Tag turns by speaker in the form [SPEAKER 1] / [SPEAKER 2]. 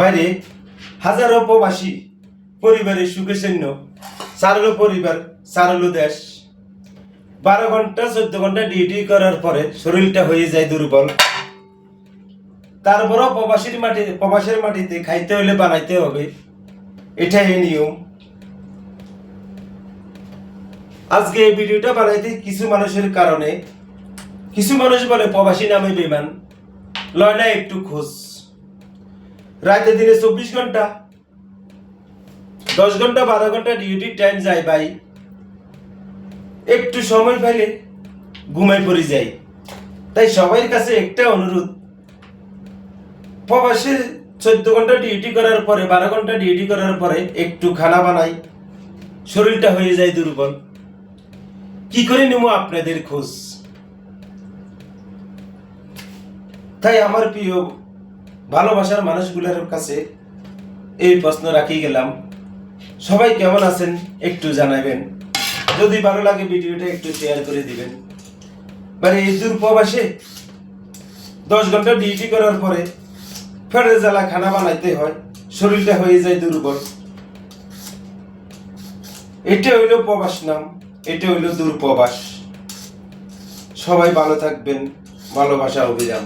[SPEAKER 1] বাইরে হাজারো প্রবাসী পরিবারের সুখে সৈন্য চারলো পরিবার চারলো দেশ। বারো ঘণ্টা, চোদ্দ ঘণ্টা ডিউটি করার পরে শরীরটা হয়ে যায় দুর্বল। তারপরও প্রবাসীর মাটি, প্রবাসের মাটিতে খাইতে হলে বানাইতে হবে। এটাই নিয়ম। আজকে এই ভিডিওটা বানাইতে কিছু মানুষের কারণে, কিছু মানুষ বলে প্রবাসী নামে বিমান লয় না একটু খোঁজ। রাতে দিনে চব্বিশ ঘণ্টা। দশ ঘণ্টা, বারো ঘণ্টা ডিউটি টাইম যায় ভাই। একটু সময় পেলে ঘুমাই পড়ে যাই। তাই সবার কাছে একটা অনুরোধ। প্রবাসে চোদ্দ ঘণ্টা ডিউটি করার পরে, বারো ঘণ্টা ডিউটি করার পরে একটু খানা বানাই। শরীরটা হয়ে যায় দুর্বল। কি করে নেব আপনাদের খোঁজ? তাই আমার প্রিয় ভালোবাসার মানুষগুলোর কাছে এই প্রশ্ন রাখি গেলাম। সবাই কেমন আছেন একটু জানাবেন। যদি ভালো লাগে ভিডিওটা একটু শেয়ার করে দিবেন। মানে এই দূরপ্রবাসে দশ ঘণ্টা ডিউটি করার পরে ফেরে জ্বালা খানা বানাইতে হয়, শরীরটা হয়ে যায় দুর্বল। এটা হইল প্রবাস নাম, এটা হইল দূরপ্রবাস সবাই ভালো থাকবেন, ভালোবাসা অভিযান।